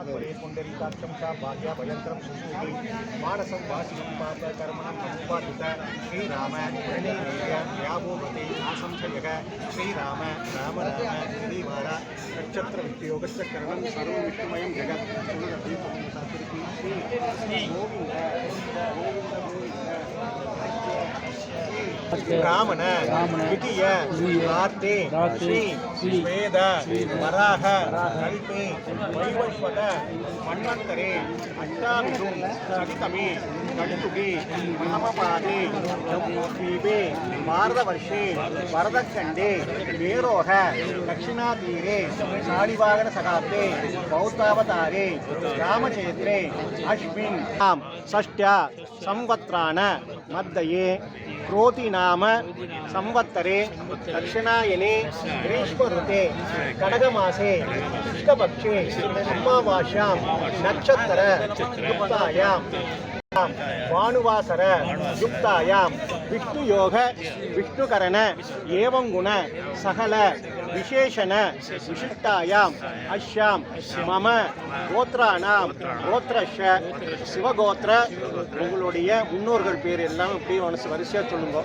अपरे पुण्डरीकाक्षं च भाग्या भयन्तरं सुसूति मानसं वासिनं पाप कर्मणं समुपादित श्रीराम प्रणेय व्याभूमते आसंशयः श्रीराम राम राम श्रीवार नक्षत्र विष्णुयोगस्य करणं सर्वं विष्णुमयं ராமன விதிய கார்த்தே ஸ்ரீ ஸ்வேத வராக கல்பே வைவஸ்வத மன்வந்தரே அஷ்டாவிதும் சகிதமே கலியுகே மமபாதே ஜம்பூத்வீபே பாரதவர்ஷே வரதக்கண்டே வேரோக தட்சிணாதீரே சாலிவாகன சகாப்தே பௌத்தாவதாரே ராமச்சேத்ரே அஸ்மின் ஆம் षष्ट्या संवत्सराण मध्ये क्रोति नाम संवत्सरे दक्षिणायने ग्रीष्मऋते कडगमासे शुष्कपक्षे अमावास्यां नक्षत्र युक्तायां भानुवासर युक्तायां விஷ்ணு யோக விஷ்ணுகரண ஏவங்குண சகல விசேஷன விசிஷ்டாயாம் அஷ்யாம் மம கோத்ரானாம் கோத்ரஷ சிவகோத்ர உங்களுடைய முன்னோர்கள் பேர் எல்லாம் அப்படியே மனசு வரிசையாக சொல்லுங்க.